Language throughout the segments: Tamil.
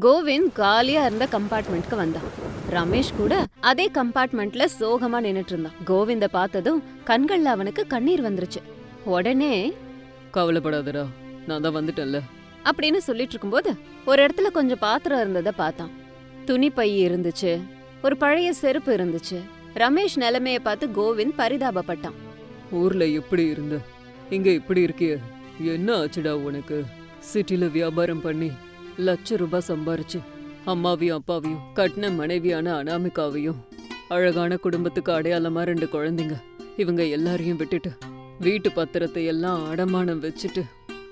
கோவிந்த் காலியா இருந்த கம்பார்ட்மெண்ட்க்கு வந்தான். ரமேஷ் கூட அதே கம்பார்ட்மெண்ட்ல சோகமா நின்னுட்டு இருந்தான். கோவிந்த பார்த்ததும் கண்கள்ல அவனுக்கு கண்ணீர் வந்துருச்சு. உடனே கவலைப்படாதடா நான் தான் வந்துட்டேன்ல. அப்படின்னு சொல்லிட்டு இருக்கும்போது ஒரு இடத்துல கொஞ்சம் பாத்திரம் இருந்ததை பார்த்தான். துணி பை இருந்துச்சு ஒரு பழைய செருப்பு இருந்துச்சு. ரமேஷ் நிலைமைய பார்த்து கோவிந்த் பரிதாபப்பட்டான். ஊர்ல எப்படி இருந்த? இங்க இப்படி இருக்கியே? என்ன ஆச்சுடா உனக்கு? சிட்டில வியாபாரம் பண்ணி லட்ச ரூபாய் சம்பாரிச்சு அம்மாவையும் அப்பாவையும் கட்டின மனைவியான அனாமிகாவையும் அழகான குடும்பத்துக்கு அடையாளமா ரெண்டு குழந்தைங்க இவங்க எல்லாரையும் விட்டுட்டு வீட்டு பத்திரத்தை எல்லாம் அடமானம் வச்சுட்டு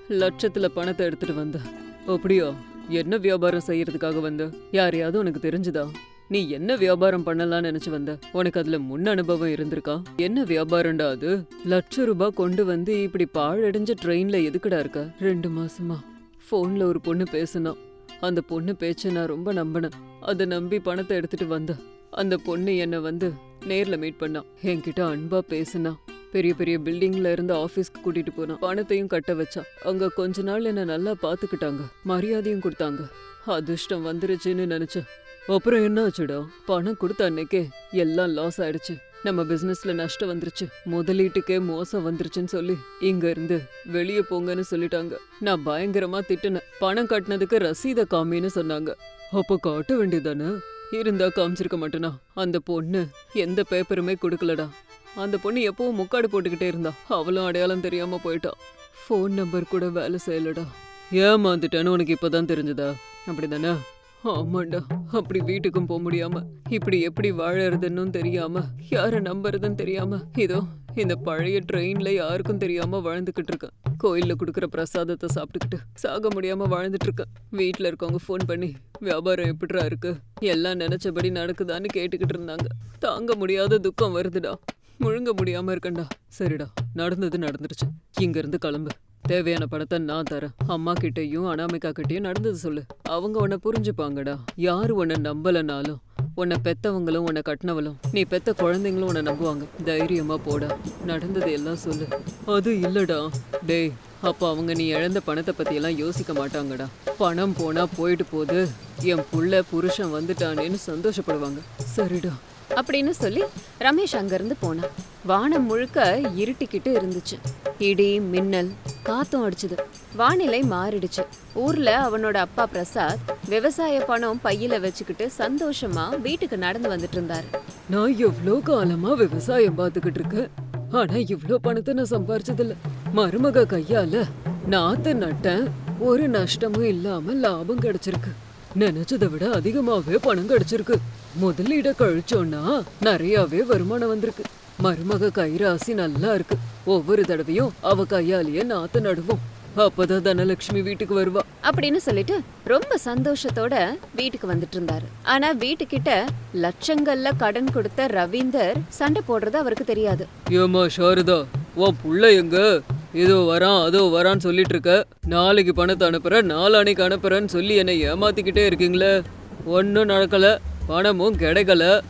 லட்சத்துல பணத்தை எடுத்துட்டு வந்த. அப்படியா? என்ன வியாபாரம் செய்யறதுக்காக வந்த? யாரையாவது உனக்கு தெரிஞ்சுதா? நீ என்ன வியாபாரம் பண்ணலாம்னு நினைச்சு வந்த? உனக்கு அதுல முன் அனுபவம் இருந்திருக்கா? என்ன வியாபாரம்டா அது? லட்ச ரூபாய் கொண்டு வந்து இப்படி பாழடைஞ்ச ட்ரெயின்ல எதுக்குடா இருக்க? ரெண்டு மாசமா. ஃபோன்ல ஒரு பொண்ணு பேசுனா. அந்த பொண்ணு பேச்ச நான் ரொம்ப நம்பினேன். அதை நம்பி பணத்தை எடுத்துட்டு வந்தேன். அந்த பொண்ணு என்னை வந்து நேர்ல மீட் பண்ணா. என்கிட்ட அன்பாக பேசுனா. பெரிய பெரிய பில்டிங்ல இருந்து ஆஃபீஸ்க்கு கூட்டிட்டு போனா. பணத்தையும் கட்ட வச்சா. அங்க கொஞ்ச நாள் என்ன நல்லா பாத்துக்கிட்டாங்க மரியாதையும் கொடுத்தாங்க. அதிர்ஷ்டம் வந்துருச்சுன்னு நினைச்சேன். அப்புறம் என்ன ஆச்சுடா பணம் கொடுத்த அன்னைக்கே எல்லாம் லாஸ் ஆயிடுச்சு. நம்ம பிசினஸ்ல நஷ்டம் வந்துருச்சு. முதலீட்டுக்கே மோசம் வந்துருச்சுன்னு சொல்லி இங்க இருந்து வெளியே போங்கன்னு சொல்லிட்டாங்க. நான் பயங்கரமா திட்டுனேன். பணம் கட்டினதுக்கு ரசீத காமின்னு சொன்னாங்க. அப்ப காட்ட வேண்டியதானே இருந்தா காமிச்சிருக்க மாட்டேனா? அந்த பொண்ணு எந்த பேப்பருமே கொடுக்கலடா. அந்த பொண்ணு எப்பவும் முக்காடு போட்டுக்கிட்டே இருந்தா. அவளும் அடையாளம் தெரியாம போயிட்டா. ஃபோன் நம்பர் கூட வேலை செய்யலடா. ஏமாந்துட்டேன்னு உனக்கு இப்பதான் தெரிஞ்சதா? அப்படிதானே? ஆமாண்டா அப்படி வீட்டுக்கும் போக முடியாம இப்படி எப்படி வாழறதுன்னு தெரியாம யார நம்புறதுன்னு தெரியாம இதோ இந்த பழைய ட்ரெயின்ல யாருக்கும் தெரியாம வாழ்ந்துகிட்டு இருக்கேன் கோயில்ல குடுக்கற பிரசாதத்தை சாப்பிட்டுக்கிட்டு சாக முடியாம வாழ்ந்துட்டு இருக்கேன் வீட்ல இருக்கவங்க ஃபோன் பண்ணி வியாபாரம் எப்படிடா இருக்கு? எல்லாம் நினைச்சபடி நடக்குதான்னு கேட்டுக்கிட்டு இருந்தாங்க. தாங்க முடியாத துக்கம் வருதுடா. முழுங்க முடியாம இருக்கேன்டா. சரிடா நடந்தது நடந்துருச்சு. இங்க இருந்து கிளம்பு. தேவையான பணத்தை நான் தரேன். அம்மா கிட்டேயும் அனாமிகா கிட்டேயும் நடந்தது சொல்லு. அவங்க உன்னை புரிஞ்சுப்பாங்கடா. யார் உன்னை நம்பலனாலும் உன்னை பெத்தவங்களும் உன்னை கட்டினவளும் நீ பெத்த குழந்தைங்களும் உன்னை நம்புவாங்க. தைரியமா போடா. நடந்தது எல்லாம் சொல்லு. அது இல்லடா. டேய் அப்போ அவங்க நீ இழந்த பணத்தை பற்றியெல்லாம் யோசிக்க மாட்டாங்கடா. பணம் போனால் போயிட்டு போகுது. என் புள்ள புருஷன் வந்துட்டானேன்னு சந்தோஷப்படுவாங்க. சரிடா. அப்படின்னு சொல்லி ரமேஷ் அங்கேருந்து போனான். வானம் முழுக்க இருட்டிக்கிட்டு இருந்துச்சு. இடி மின்னல் காத்தும் அடிச்சுது. வானிலை மாறிடுச்சு. ஊர்ல அவனோட அப்பா பிரசாத் விவசாய பணம் பையில வச்சுக்கிட்டு சந்தோஷமா வீட்டுக்கு நடந்து வந்துட்டு இருந்தாரு. நான் எவ்வளோ காலமா விவசாயம் பார்த்துக்கிட்டு இருக்கேன். ஆனா இவ்ளோ பணத்தை நான் சம்பாரிச்சதில்ல. மருமக கையால நாத்து நட்டேன். ஒரு நஷ்டமும் இல்லாம லாபம் கிடைச்சிருக்கு. நினைச்சதை விட அதிகமாவே பணம் கிடைச்சிருக்கு. முதலீட கழிச்சோன்னா நிறையவே வருமானம் வந்திருக்கு. மருமக கைராசி நல்லா இருக்கு. ஒவ்வொரு தடவையும் அவ கையாலேயே நாத்து நடுவோம். அப்பதான் தனலட்சுமி வீட்டுக்கு வருவா. அப்படின்னு சொல்லிட்டு ரொம்ப சந்தோஷத்தோட வீட்டுக்கு வந்துட்டு இருந்தாரு. ஆனா வீட்டுக்கிட்ட லட்சங்கள்ல கடன் கொடுத்த ரவீந்தர் சண்டை போடுறது அவருக்கு தெரியாது. ஏமா சாரதா உன் புள்ள எங்க? இதோ வரான் அதோ வரான்னு சொல்லிட்டு இருக்க. நாளைக்கு பணத்தை அனுப்புறேன் நாளானைக்கு அனுப்புறேன்னு சொல்லி என்னை ஏமாத்திக்கிட்டே இருக்கீங்களே. ஒன்றும் நடக்கல. பணமும் கிடைக்கல.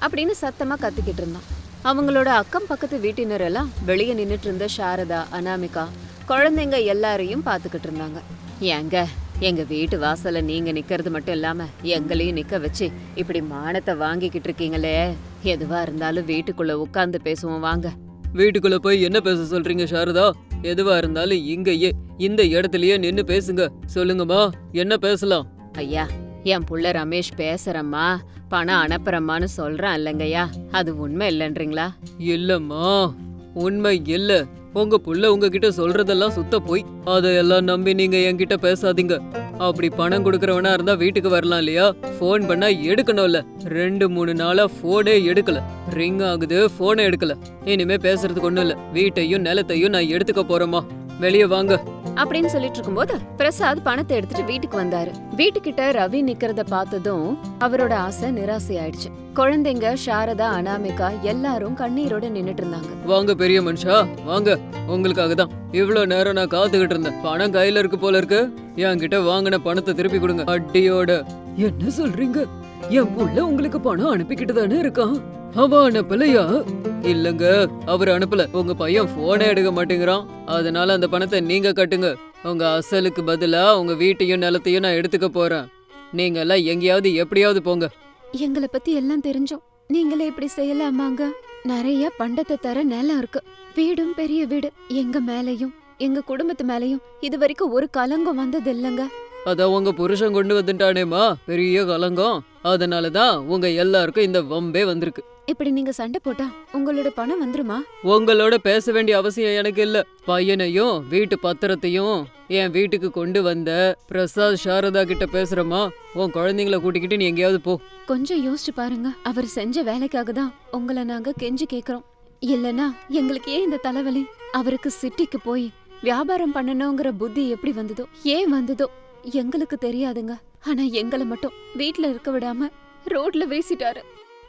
அப்படின்னு சத்தமா கத்திக்கிட்டு இருந்தான். அவங்களோட அக்கம் பக்கத்து வீட்டினர் எல்லாம் வெளியே நின்னுட்டு இருந்த சாரதா அனாமிகா குழந்தைங்க எல்லாரையும் பார்த்துக்கிட்டு இருந்தாங்க. ஏங்க எங்க வீட்டு வாசல்ல நீங்க நிக்கிறது மட்டும் இல்லாம எங்களையும் நிக்க வச்சு இப்படி மானத்தை வாங்கிக்கிட்டு இருக்கீங்களே. எதுவா இருந்தாலும் வீட்டுக்குள்ள உட்கார்ந்து பேசுவோம் வாங்க. வீட்டுக்குள்ள போய் என்ன பேச சொல்றீங்க சாரதா? எதுவா இருந்தாலும் இங்கேயே இந்த இடத்துலயே நின்னு பேசுங்க. சொல்லுங்கம்மா என்ன பேசலாம்? ஐயா என் புள்ள ரமேஷ் பேசுறம்மா பணம் அனுப்புறம்மான்னு சொல்றான் இல்லைங்கய்யா. அது உண்மை இல்லைன்றீங்களா? இல்லம்மா உண்மை இல்ல. உங்க புள்ள உங்ககிட்ட சொல்றதெல்லாம் சுத்த போய் அதையெல்லாம் நம்பி நீங்க என்கிட்ட பேசாதீங்க. அப்படி பணம் கொடுக்கறவனா இருந்தா வீட்டுக்கு வரலாம் இல்லையா? ஃபோன் பண்ணா எடுக்கணும்ல. ரெண்டு மூணு நாளா ஃபோனே எடுக்கல. ரிங் ஆகுது ஃபோனை எடுக்கல. இனிமே பேசுறதுக்கு ஒண்ணும் இல்ல. வீட்டையும் நிலத்தையும் நான் எடுத்துக்க போறேம்மா. வெளியே வாங்க. அப்படின்னு சொல்லிட்டு இருக்கும்போது பிரசாத் பணத்தை எடுத்துட்டு வீட்டுக்கு வந்தாரு. வீட்டுக்கிட்ட ரவி நிக்கிறத பார்த்ததும் அவரோட ஆசை நிராசை ஆயிடுச்சு குழந்தைங்க சாரதா அனாமிகா எல்லாரும் கண்ணீரோட நின்னுட்டு இருந்தாங்க. வாங்க பெரிய மனுஷா வாங்க. உங்களுக்காக தான். இவ்வளவு நேரம் நான் காத்துக்கிட்டு இருந்தேன். பணம் கையில இருக்கு போல இருக்கு. என்கிட்ட வாங்கின பணத்தை திருப்பி கொடுங்க. அட்டியோட என்ன சொல்றீங்க? என் புள்ள உங்களுக்கு பணம் அனுப்பிக்கிட்டு தானே இருக்கான்? அவ அனுப்பலையா? இல்லங்க அவர் அனுப்பல. உங்க பையன் போனே எடுக்க மாட்டேங்கிறான். அதனால அந்த பணத்தை நீங்க கட்டுங்க. உங்க அசலுக்கு பதிலா உங்க வீட்டையும் நிலத்தையும் நான் எடுத்துக்க போறேன். நீங்க எல்லாம் எங்கேயாவது எப்படியாவது போங்க. எங்களை பத்தி எல்லாம் தெரிஞ்சோம். நீங்களே இப்படி செய்யலாமாங்க? நிறைய பண்டத்தை தர நிலம் இருக்கு. வீடும் பெரிய வீடு. எங்க மேலயும் எங்க குடும்பத்து மேலயும் இது வரைக்கும் ஒரு கலங்கம் வந்தது இல்லைங்க அதான் உங்க புருஷன் கொண்டு வந்துட்டானேமா பெரிய கலங்கம். அதனாலதான் உங்க எல்லாருக்கும் இந்த வம்பே வந்திருக்கு. இப்படி நீங்க சண்டை போட்டா உங்களோட பணம் வந்துருமா? உங்களோட பேச வேண்டிய அவசியம் எனக்கு இல்ல. பையனையும் வீட்டு பத்திரத்தையும் என் வீட்டுக்கு கொண்டு வந்த பிரசாத் சாரதா கிட்ட பேசுறமா உன் குழந்தைங்கள கூட்டிக்கிட்டு நீ எங்கேயாவது போ. கொஞ்சம் யோசிச்சு பாருங்க. அவர் செஞ்ச வேலைக்காக தான் உங்களை நாங்க கெஞ்சி கேக்குறோம். இல்லனா எங்களுக்கு ஏன் இந்த தலைவலி? அவருக்கு சிட்டிக்கு போய் வியாபாரம் பண்ணணுங்கிற புத்தி எப்படி வந்ததோ? ஏன் வந்ததோ? எங்களுக்கு தெரியாதுங்க. ஆனா எங்களை மட்டும் வீட்ல இருக்க விடாம ரோட்ல வீசிட்டாரு.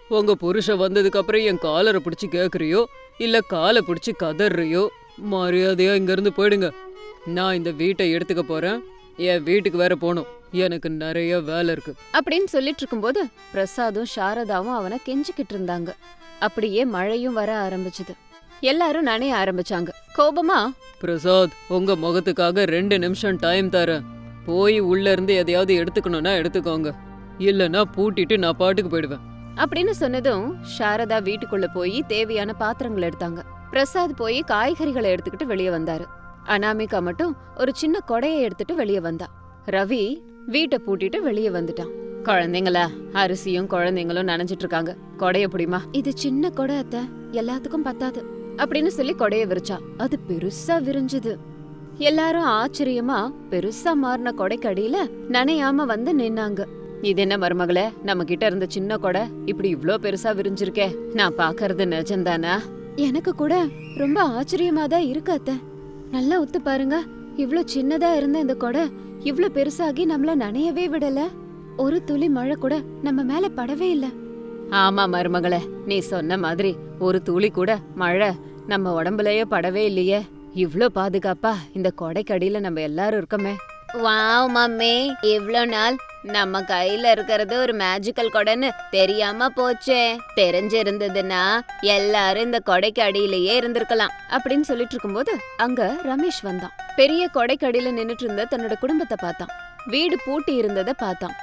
உங்க புருஷன் வந்ததுக்கு அப்புறம் என் காலரை பிடிச்சி கேக்குறியோ? இல்ல காலை பிடிச்சி கதறியோ? மரியாதையா இங்க இருந்து போயிடுங்க. நான் இந்த வீட்டை எடுத்துக்க போறேன். என் வீட்டுக்கு வேற போகணும். எனக்கு நிறைய வேலை இருக்கு. அப்படின்னு சொல்லிட்டு இருக்கும்போது பிரசாதும் சாரதாவும் அவனை கெஞ்சிக்கிட்டு இருந்தாங்க. அப்படியே மழையும் வர ஆரம்பிச்சது. எல்லாரும் நனைய ஆரம்பிச்சாங்க. கோபமா பிரசாத் உங்க முகத்துக்காக ரெண்டு நிமிஷம் டைம் தரேன். போய் உள்ள இருந்து எதையாவது எடுத்துக்கணும்னா எடுத்துக்கோங்க. இல்லைன்னா பூட்டிட்டு நான் பாட்டுக்கு போயிடுவேன். அப்படின்னு சொன்னதும் சாரதா வீட்டுக்குள்ள போய் தேவையான பாத்திரங்களை எடுத்தாங்க. பிரசாத் போய் காய்கறிகளை எடுத்துக்கிட்டு வெளியே வந்தாரு. அனாமிகா மட்டும் ஒரு சின்ன கொடையை எடுத்துட்டு வெளியே வந்தா. ரவி வீட்டை பூட்டிட்டு வெளியே வந்துட்டான். குழந்தைங்களா அரிசியும் குழந்தைங்களும் நனைஞ்சிட்டு இருக்காங்க. கொடைய புடிமா? இது சின்ன கொடை அத்த. எல்லாத்துக்கும் பத்தாது. அப்படின்னு சொல்லி கொடைய விரிச்சா. அது பெருசா விரிஞ்சுது. எல்லாரும் ஆச்சரியமா பெருசா மாறின கொடைக்கடியில நனையாம வந்து நின்னாங்க. இது என்ன மருமகளே? நம்ம கிட்ட இருந்த சின்ன கொடை இப்படி இவ்ளோ பெருசா விரிஞ்சிருக்கே. நான் பாக்குறது நிஜம்தானா? எனக்கு கூட ரொம்ப ஆச்சரியமா தான் இருக்கு அத்த. நல்லா ஒத்து பாருங்க. இவ்ளோ சின்னதா இருந்த இந்த கொடை இவ்ளோ பெருசாகி நம்மள நனையவே விடல. ஒரு துளி மழை கூட நம்ம மேல படவே இல்ல. ஆமா மருமகளே நீ சொன்ன மாதிரி ஒரு துளி கூட மழை நம்ம உடம்புலயே படவே இல்லையே. இவ்ளோ பாதுகாப்பா? இந்த கொடைக்கடியில நம்ம எல்லாரும் இருக்கோமே. வாவ் மம்மி இவ்ளோ நாள் நம்ம கையில இருக்கிறது ஒரு மேஜிக்கல் கொடைன்னு தெரியாம போச்சே. தெரிஞ்சிருந்ததுன்னா எல்லாரும் இந்த கொடைக்கு அடியிலேயே இருந்திருக்கலாம் அப்படின்னு சொல்லிட்டு இருக்கும்போது அங்க ரமேஷ் வந்தான். பெரிய கொடைக்கடியில நின்னுட்டு இருந்த தன்னோட குடும்பத்தை பார்த்தான். வீடு பூட்டி இருந்ததை பார்த்தான்.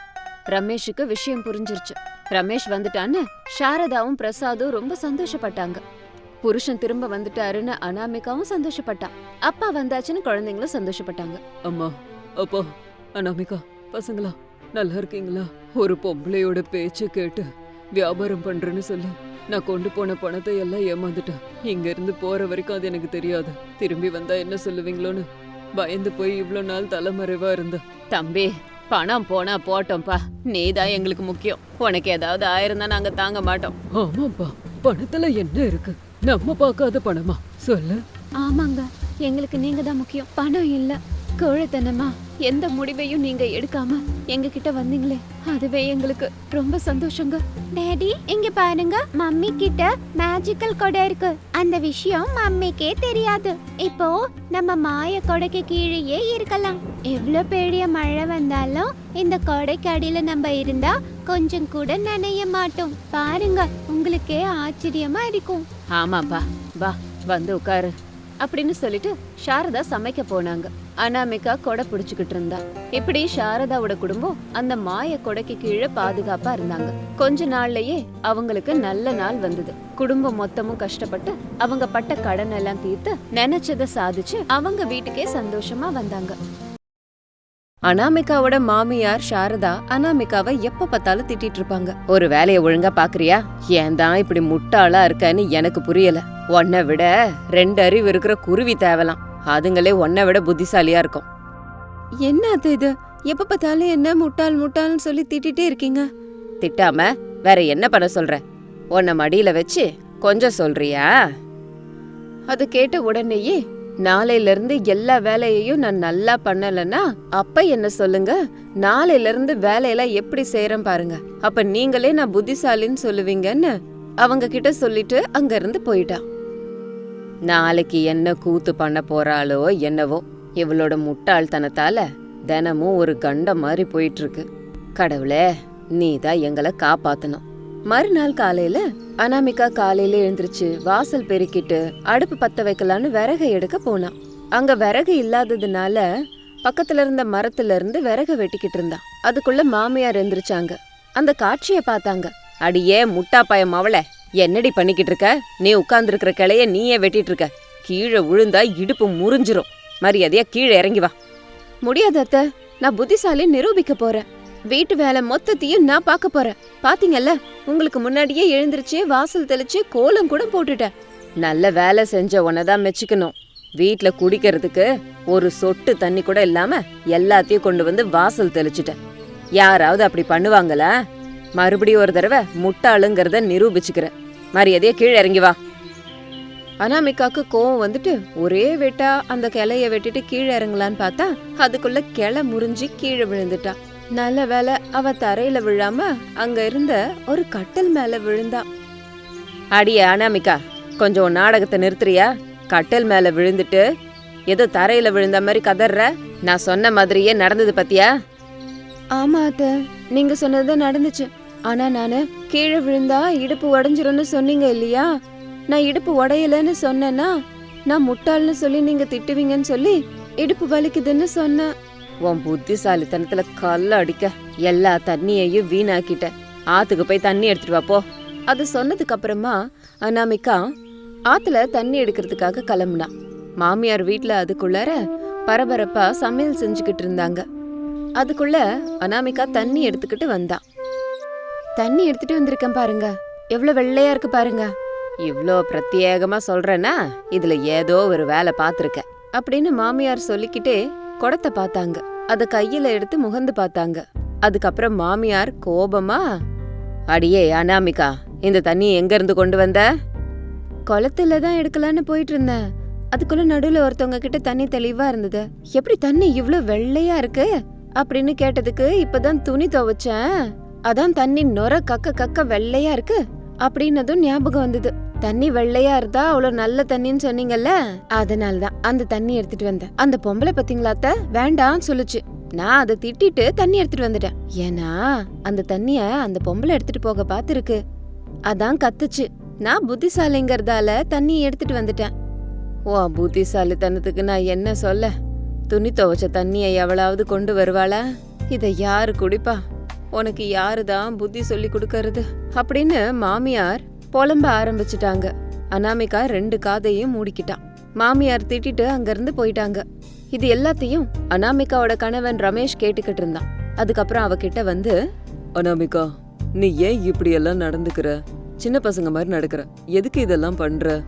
ரமேஷுக்கு விஷயம் புரிஞ்சிருச்சு. ரமேஷ் வந்துட்டான்னு சாரதாவும் பிரசாதும் ரொம்ப சந்தோஷப்பட்டாங்க. புருஷன் திரும்ப வந்துட்டாருன்னு அனாமிகாவும் சந்தோஷப்பட்டான். அப்பா வந்தாச்சுன்னு குழந்தைங்களும் சந்தோஷப்பட்டாங்க. அம்மா அப்பா அனாமிகா பசங்களா நல்லா இருக்கீங்களா? ஒரு பொம்பளையோட பேச்ச கேட்டு வியாபாரம் பண்றேன்னு சொல்லி. நான் கொண்டு போன பணத்தை எல்லாம் ஏமாந்துட்டேன். இங்க இருந்து போற வரைக்கும் அது எனக்கு தெரியாது. திரும்பி வந்தா என்ன சொல்லுவீங்களோன்னு பயந்து போய் இவ்ளோ நாள் தலைமறைவா இருந்தேன் தம்பி பணம் போனா போட்டோம்ப்பா. நீதான் எங்களுக்கு முக்கியம். உனக்கு ஏதாவது ஆயிருந்தா நாங்க தாங்க மாட்டோம். ஆமாப்பா பணத்துல என்ன இருக்கு? நம்ம பார்க்காத பணமா? சொல்லு. ஆமாங்க. எங்களுக்கு நீங்க தான் முக்கியம். பணம் இல்ல. கோழத்தனமா. எந்த முடிவையும் நீங்க எடுக்காம எங்க கிட்ட வந்தீங்களே. அதுவே எங்களுக்கு ரொம்ப சந்தோஷங்க. டேடி இங்க பாருங்க. மம்மி கிட்ட மேஜிக்கல் கொடை இருக்கு. அந்த விஷயம் மம்மிக்கே தெரியாது. இப்போ நம்ம மாய கொடைக்கு கீழேயே இருக்கலாம். எவ்வளவு பெரிய மழை வந்தாலும் இந்த கொடைக்கு அடியில நம்ம இருந்தா கொஞ்சம் கூட நனைய மாட்டோம். பாருங்க உங்களுக்கே ஆச்சரியமா இருக்கும். ஆமாப்பா வா வந்து உட்காரு. அப்படின்னு சொல்லிட்டு சாரதா சமைக்க போனாங்க. அனாமிகா கொடை பிடிச்சுக்கிட்டு இருந்தா. இப்படி சாரதாவோட குடும்பம் அந்த மாய கொடைக்கு கீழே பாதுகாப்பா இருந்தாங்க. கொஞ்ச நாள்லயே அவங்களுக்கு நல்ல நாள் வந்தது. குடும்பம் மொத்தமும் கஷ்டப்பட்டு அவங்க பட்ட கடன் எல்லாம் தீர்த்து நினைச்சதை சாதிச்சு அவங்க வீட்டுக்கே சந்தோஷமா வந்தாங்க. அனாமிகாவோட மாமியார் சாரதா அனாமிகாவை எப்ப பார்த்தாலும் திட்டிட்டு இருப்பாங்க. ஒரு வேலையை ஒழுங்கா பாக்குறியா ஏன் தான் இப்படி முட்டாளா இருக்கன்னு எனக்கு புரியல. உன்னை விட ரெண்டு அறிவு இருக்கிற குருவி தேவலாம். அதுங்களே உன்னை விட புத்திசாலியா இருக்கும். என்ன அது இது? எப்ப பார்த்தாலும் என்ன முட்டாள் முட்டாள்னு சொல்லி திட்டிட்டே இருக்கீங்க? திட்டாம வேற என்ன பண்ண சொல்ற? உன்னை மடியில வச்சு கொஞ்சம் சொல்றியா? அது கேட்ட உடனேயே நாளையிலிருந்து எல்லா வேலையையும் நான் நல்லா பண்ணலன்னா அப்ப என்ன சொல்லுங்க? நாளையிலிருந்து வேலையெல்லாம் எப்படி செய்யறேன் பாருங்க. அப்ப நீங்களே நான் புத்திசாலின்னு சொல்லுவீங்கன்னு அவங்க கிட்ட சொல்லிட்டு அங்க இருந்து போயிட்டான் நாளைக்கு என்ன கூத்து பண்ண போறாளோ என்னவோ இவளோட முட்டாள்தனத்தால தினமும் ஒரு கண்டம் மாதிரி போயிட்டு இருக்கு. கடவுளே நீ தான் எங்களை காப்பாத்தணும். மறுநாள் காலையில அனாமிகா காலையில எழுந்திருச்சு வாசல் பெருக்கிட்டு அடுப்பு பத்த வைக்கலான்னு விறகை எடுக்க போனான். அங்க விறகு இல்லாததுனால பக்கத்துல இருந்த மரத்துல இருந்து விறகு வெட்டிக்கிட்டு இருந்தான். அதுக்குள்ள மாமியார் எழுந்திருச்சாங்க அந்த காட்சியை பார்த்தாங்க. அடியே முட்டா பயம் அவளை. என்னடி பண்ணிக்கிட்டு இருக்க? நீ உட்கார்ந்துருக்கிற கிளைய நீயே வெட்டிட்டு இருக்க. கீழே விழுந்தா இடுப்பு முறிஞ்சிரும். மரியாதையா கீழே இறங்கி வா. முடியாதத்த அத்தை. நான் புத்திசாலி நிரூபிக்க போறேன். வீட்டு வேலை மொத்தத்தையும் நான் பார்க்க போறேன். பாத்தீங்கல்ல உங்களுக்கு முன்னாடியே எழுந்திருச்சு வாசல் தெளிச்சு கோலம் கூட போட்டுட்டேன். நல்ல வேலை செஞ்ச உன்னதான் மெச்சுக்கணும். வீட்ல குடிக்கிறதுக்கு ஒரு சொட்டு தண்ணி கூட இல்லாம எல்லாத்தையும் கொண்டு வந்து வாசல் தெளிச்சுட்டேன். யாராவது அப்படி பண்ணுவாங்களா? மறுபடியும் ஒரு தடவை முட்டாளுங்கிறத நிரூபிச்சுக்கிறேன். மரியாதையா கீழே இறங்கி வா. அனாமிகாக்கு கோவம் வந்துட்டு ஒரே வெட்டா அந்த கிளைய வெட்டிட்டு கீழே இறங்கலான்னு பார்த்தா அதுக்குள்ள கிளை முறிஞ்சு கீழே விழுந்துட்டா. நல்ல வேலை அவ தரையில விழாம அங்க இருந்த ஒரு கட்டல் மேல விழுந்தா. அடிய அனாமிகா கொஞ்சம் நாடகத்தை நிறுத்துறியா? கட்டல் மேல விழுந்துட்டு ஏதோ தரையில விழுந்த மாதிரி கதற நான் சொன்ன மாதிரியே நடந்தது பத்தியா? ஆமா அத்த நீங்க சொன்னதுதான் நடந்துச்சு. ஆனா நானு கீழே விழுந்தா இடுப்பு உடஞ்சிரும்னு சொன்னீங்க இல்லையா? நான் இடுப்பு உடையலன்னு சொன்னேன்னா நான் முட்டாள்னு சொல்லி நீங்க திட்டுவீங்கன்னு சொல்லி இடுப்பு வலிக்குதுன்னு சொன்னேன். உன் புத்திசாலித்தனத்துல கல்ல அடிக்க எல்லா தண்ணியையும் வீணாக்கிட்ட ஆத்துக்கு போய் தண்ணி எடுத்துட்டு வா போ. அது சொன்னதுக்கு அப்புறமா அனாமிகா ஆத்துல தண்ணி எடுக்கிறதுக்காக கிளம்புனா. மாமியார் வீட்ல அதுக்குள்ளார பரபரப்பா சமையல் செஞ்சுக்கிட்டு இருந்தாங்க. அதுக்குள்ள அனாமிகா தண்ணி எடுத்துக்கிட்டு வந்தா. தண்ணி எடுத்துட்டு வந்திருக்கேன் பாருங்க. எவ்வளவு வெள்ளையா இருக்கு பாருங்க. இவ்ளோ பிரத்யேகமா சொல்றேன்னா இதுல ஏதோ ஒரு வேலை பார்த்திருக்க. அப்படின்னு மாமியார் சொல்லிக்கிட்டே குடத்தை பார்த்தாங்க. அதை கையில எடுத்து முகந்து பார்த்தாங்க. அதுக்கப்புறம் மாமியார் கோபமா அடியே அனாமிகா இந்த தண்ணி எங்க இருந்து கொண்டு வந்த? குளத்துல தான் எடுக்கலான்னு போயிட்டு இருந்தேன் அதுக்குள்ள நடுவுல ஒருத்தவங்க கிட்ட தண்ணி தெளிவா இருந்தது. எப்படி தண்ணி இவ்ளோ வெள்ளையா இருக்கு? அப்படின்னு கேட்டதுக்கு இப்பதான் துணி துவைச்சேன். அதான் தண்ணி நொர கக்க கக்க வெள்ளையா இருக்கு. அப்படின்னதும் ஞாபகம் வந்தது. தண்ணி வெள்ளையா இருந்தா அவ்வளவு நல்ல தண்ணின்னு சொன்னீங்கல்ல? அதனாலதான் அந்த தண்ணி எடுத்துட்டு வந்தேன். அந்த பொம்பளை பாத்தீங்களாத்த வேண்டாம்னு சொல்லுச்சு. நான் அதை திட்டிட்டு தண்ணி எடுத்துட்டு வந்துட்டேன். ஏன்னா அந்த தண்ணிய அந்த பொம்பளை எடுத்துட்டு போக பாத்துருக்கு. அதான் கத்துச்சு. நான் புத்திசாலிங்கிறதால தண்ணி எடுத்துட்டு வந்துட்டேன். ஓ புத்திசாலித்தனத்துக்கு நான் என்ன சொல்ல? துணி துவைச்ச தண்ணியை எவளாவது கொண்டு வருவாளா? இதை யாரு குடிப்பா? உனக்கு யாரு தான் புத்தி சொல்லி கொடுக்கறது? அப்படின்னு மாமியார் புலம்ப ஆரம்பிச்சிட்டாங்க. அனாமிகா ரெண்டு காதையும் மூடிக்கிட்டான். மாமியார் திட்டிட்டு அங்கிருந்து போயிட்டாங்க. இது எல்லாத்தையும் அனாமிகாவோட கணவன் ரமேஷ் கேட்டுக்கிட்டு இருந்தான். அதுக்கப்புறம் அவகிட்ட வந்து அனாமிகா நீ ஏன் இப்படி எல்லாம் நடந்துக்கிற? சின்ன பசங்க மாதிரி நடக்கிற. எதுக்கு இதெல்லாம் பண்ற?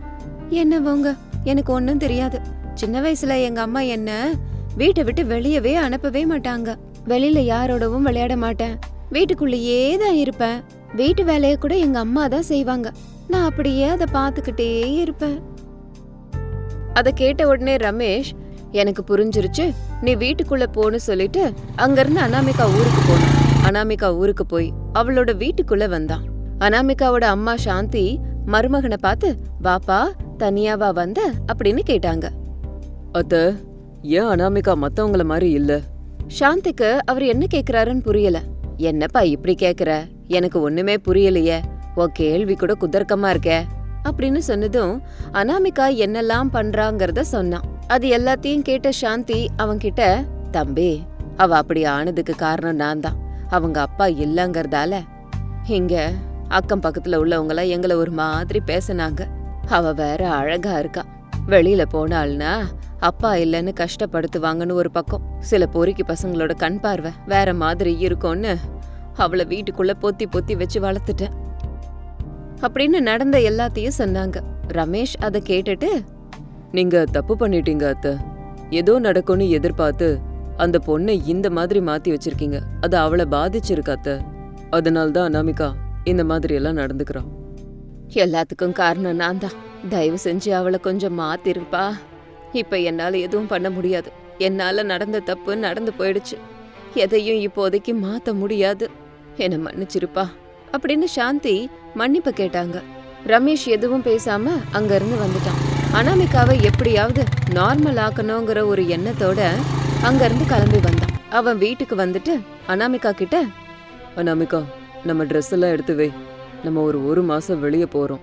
என்னவோங்க எனக்கு ஒன்றும் தெரியாது. சின்ன வயசுல எங்க அம்மா என்ன வீட்டை விட்டு வெளியவே அனுப்பவே மாட்டாங்க. வெளியில யாரோடவும் விளையாட மாட்டேன். வீட்டுக்குள்ளேயே தான் இருப்பேன். வீட்டு வேலையை கூட எங்க அம்மா தான் செய்வாங்க. நான் அப்படியே அதை பார்த்துக்கிட்டே இருப்பேன். அதை கேட்ட உடனே ரமேஷ் எனக்கு புரிஞ்சிருச்சு. நீ வீட்டுக்குள்ள போன்னு சொல்லிட்டு அங்கிருந்து அனாமிகா ஊருக்கு போனான் அனாமிகா ஊருக்கு போய் அவளோட வீட்டுக்குள்ள வந்தான். அனாமிகாவோட அம்மா சாந்தி மருமகனை பார்த்து வாப்பா தனியாவா வந்த? அப்படின்னு கேட்டாங்க. அத்த ஏன் அனாமிகா மத்தவங்கள மாதிரி இல்ல? சாந்திக்கு அவர் என்ன கேக்குறாருன்னு புரியல. என்னப்பா இப்படி கேக்குற? எனக்கு ஒண்ணுமே புரியலையே. உன் கேள்வி கூட குதர்க்கமா இருக்கே. அப்படின்னு சொன்னதும் அனாமிகா என்னெல்லாம் பண்றாங்கறத சொன்னான் அது எல்லாத்தையும் கேட்ட சாந்தி அவன்கிட்ட தம்பி அவ அப்படி ஆனதுக்கு காரணம் நான் தான். அவங்க அப்பா இல்லங்கறதால இங்க அக்கம் பக்கத்துல உள்ளவங்களாம் எங்களை ஒரு மாதிரி பேசினாங்க. அவ வேற அழகா இருக்கா. வெளியில போனாள்னா அப்பா இல்லைன்னு கஷ்டப்படுத்துவாங்கன்னு ஒரு பக்கம். சில பொறுக்கி பசங்களோட கண் பார்வை வேற மாதிரி இருக்கும்னு அவளை வீட்டுக்குள்ள பொத்தி பொத்தி வச்சு வளர்த்துட்டேன். அப்படின்னு நடந்த எல்லாத்தையும் சொன்னாங்க. ரமேஷ் அதை கேட்டுட்டு நீங்க தப்பு பண்ணிட்டீங்க அத்தை. ஏதோ நடக்கும்னு எதிர்பார்த்து அந்த பொண்ணை இந்த மாதிரி மாத்தி வச்சிருக்கீங்க. அது அவளை பாதிச்சிருக்கு அதனால்தான் அதனால அனாமிகா இந்த மாதிரி எல்லாம் நடந்துக்கிறான் எல்லாத்துக்கும் காரணம் நான் தான். தயவு செஞ்சு அவளை கொஞ்சம் மாத்திருப்பா. இப்ப என்னால எதுவும் பண்ண முடியாது. என்னால நடந்த தப்பு நடந்து போயிடுச்சு. எதையும் இப்போதைக்கு மாத்த முடியாது. என்ன மன்னிச்சிருப்பா. அப்படின்னு சாந்தி மன்னிப்பு கேட்டாங்க. ரமேஷ் எதுவும் பேசாம அங்க இருந்து வந்துட்டான். அனாமிகாவை எப்படியாவது நார்மல் ஆக்கணுங்கிற ஒரு எண்ணத்தோட அங்க இருந்து கிளம்பி வந்தான். அவன் வீட்டுக்கு வந்துட்டு அனாமிகா கிட்ட அனாமிகா நம்ம ட்ரெஸ் எல்லாம் எடுத்து வை. நம்ம ஒரு ஒரு மாசம் வெளியே போறோம்.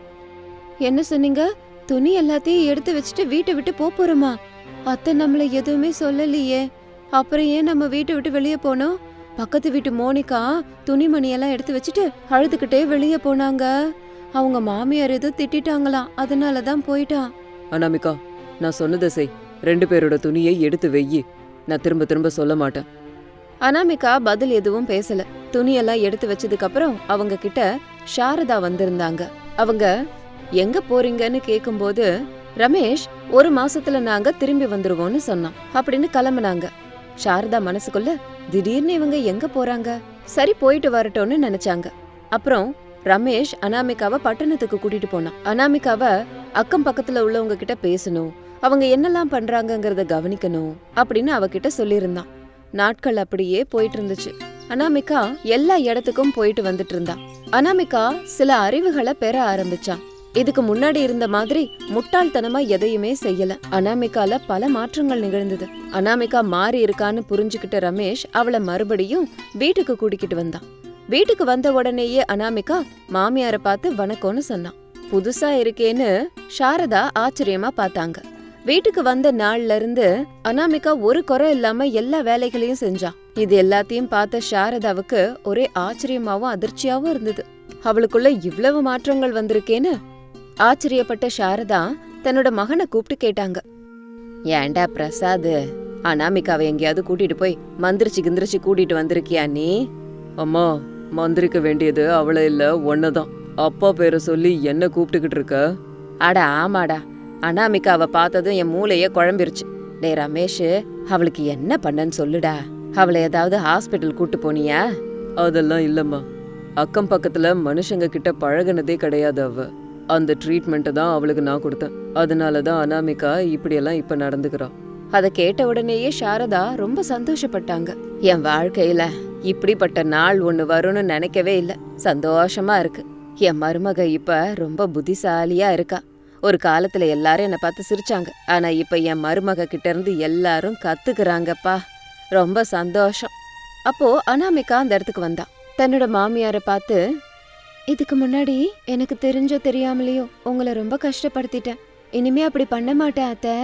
என்ன சொன்னீங்க? துணி எல்லாத்தையும் எடுத்து வச்சுட்டு வீட்டை விட்டு போறோமா? அத்தை நம்மள எதுவுமே சொல்லலையே. அப்புறம் ஏன் நம்ம வீட்டை விட்டு வெளியே போனோம்? பக்கத்து வீட்டு மோனிகா துணிமணி எல்லாம் எடுத்து வச்சுட்டு அழுதுகிட்டே வெளியே போனாங்க. அவங்க மாமியார் ஏதோ திட்டிட்டாங்களாம். அதனால தான் போயிட்டான். அனாமிகா நான் சொன்னதை செய். ரெண்டு பேரோட துணியை எடுத்து வெய்யி. நான் திரும்ப திரும்ப சொல்ல மாட்டேன். அனாமிகா பதில் எதுவும் பேசல. துணியெல்லாம் எடுத்து வச்சதுக்கு அப்புறம் அவங்க கிட்ட சாரதா வந்திருந்தாங்க. அவங்க எங்க போறீங்கன்னு கேக்கும்போது ரமேஷ் ஒரு மாசத்துல நாங்க திரும்பி வந்துருவோம்னு சொன்னான். அப்படின்னு கிளம்புனாங்க. சாரதா மனசுக்குள்ள திடீர்னு இவங்க எங்க போறாங்க? சரி போயிட்டு வரட்டும்னு நினைச்சாங்க. அப்புறம் ரமேஷ் அனாமிகாவை பட்டணத்துக்கு கூட்டிட்டு போனான். அனாமிகாவை அக்கம் பக்கத்துல உள்ளவங்க கிட்ட பேசணும் அவங்க என்னெல்லாம் பண்றாங்கங்கறத கவனிக்கணும் அப்படின்னு அவகிட்ட சொல்லியிருந்தான். நாட்கள் அப்படியே போயிட்டு இருந்துச்சு அனாமிகா எல்லா இடத்துக்கும் போயிட்டு வந்துட்டு இருந்தா அனாமிகா சில அறிவுகளை பெற ஆரம்பிச்சான். இதுக்கு முன்னாடி இருந்த மாதிரி முட்டாள்தனமா எதையுமே செய்யல. அனாமிகால பல மாற்றங்கள் நிகழ்ந்தது. அனாமிகா மாறி இருக்கான்னு புரிஞ்சுக்கிட்ட ரமேஷ் அவளை மறுபடியும் வீட்டுக்கு கூட்டிக்கிட்டு வந்தான். வீட்டுக்கு வந்த உடனேயே அனாமிகா மாமியார பார்த்து வணக்கம்னு சொன்னான். புதுசா இருக்கேன்னு சாரதா ஆச்சரியமா பார்த்தாங்க. வீட்டுக்கு வந்த நாள்ல இருந்து அனாமிகா ஒரு குறை இல்லாம எல்லா வேலைகளையும் செஞ்சா. இது எல்லாத்தையும் பார்த்த சாரதாவுக்கு ஒரே ஆச்சரியமாவும் அதிர்ச்சியாவும் இருந்தது. அவளுக்குள்ள இவ்வளவு மாற்றங்கள் வந்திருக்கேன்னு ஆச்சரியப்பட்ட சாரதா தன்னோட மகனை கூப்பிட்டு கேட்டாங்க. ஏன்டா பிரசாத் அனாமிகாவை எங்கேயாவது கூட்டிட்டு போய் மந்திரிச்சு கிந்திரிச்சு கூட்டிட்டு வந்திருக்கியா நீ? அம்மா மந்திரிக்க வேண்டியது அவளை இல்ல ஒன்னதான் அப்பா பேரை சொல்லி என்ன கூப்பிட்டுக்கிட்டு இருக்க? அட ஆமாடா. அனாமிகாவை பார்த்ததும் என் மூளையே குழம்பிருச்சு. டே ரமேஷ் அவளுக்கு என்ன பண்ணன்னு சொல்லுடா. அவளை ஏதாவது ஹாஸ்பிட்டல் கூட்டு போனியா? அதெல்லாம் இல்லம்மா. அக்கம் பக்கத்துல மனுஷங்க கிட்ட பழகுனதே கிடையாது அவ. அந்த ட்ரீட்மெண்ட்டை தான் அவளுக்கு நான் கொடுத்தேன். அதனால தான் அனாமிகா இப்படியெல்லாம் இப்போ நடந்துக்கிறான் அதை கேட்ட உடனேயே சாரதா ரொம்ப சந்தோஷப்பட்டாங்க. என் வாழ்க்கையில இப்படிப்பட்ட நாள் ஒன்று வரும்னு நினைக்கவே இல்லை. சந்தோஷமா இருக்கு. என் மருமக இப்ப ரொம்ப புத்திசாலியா இருக்கா. ஒரு காலத்துல எல்லாரும் என்னை பார்த்து சிரிச்சாங்க. ஆனா இப்ப என் மருமக கிட்ட இருந்து எல்லாரும் கத்துக்கிறாங்கப்பா. ரொம்ப சந்தோஷம். அப்போ அனாமிகா அந்த இடத்துக்கு வந்தா. தன்னோட மாமியாரை பார்த்து இதுக்கு முன்னாடி எனக்கு தெரிஞ்சோ தெரியாமலையோ உங்களை ரொம்ப கஷ்டப்படுத்திட்டேன். இனிமே அப்படி பண்ண மாட்டேன் அத்தை.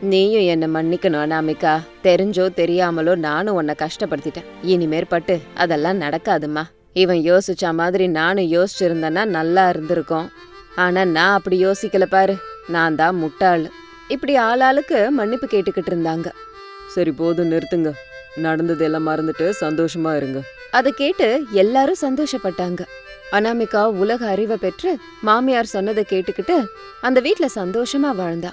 நீயும் என்ன மன்னிக்கணும் அனாமிகா. தெரிஞ்சோ தெரியாமலோ நானும் உன்னை கஷ்டப்படுத்திட்டேன். இனிமேற்பட்டு அதெல்லாம் நடக்காதும்மா. இவன் யோசிச்ச மாதிரி நானும் யோசிச்சிருந்தேன்னா நல்லா இருந்திருக்கும். ஆனா நான் அப்படி யோசிக்கல பாரு. நான் தான் முட்டாள். இப்படி ஆளாளுக்கு மன்னிப்பு கேட்டுக்கிட்டு இருந்தாங்க. சரி போதும் நிறுத்துங்க. நடந்தது எல்லாம் மறந்துட்டு சந்தோஷமா இருங்க. அதை கேட்டு எல்லாரும் சந்தோஷப்பட்டாங்க. அனாமிகா உலக அறிவை பெற்று மாமியார் சொன்னதை கேட்டுக்கிட்டு அந்த வீட்ல சந்தோஷமா வாழ்ந்தா.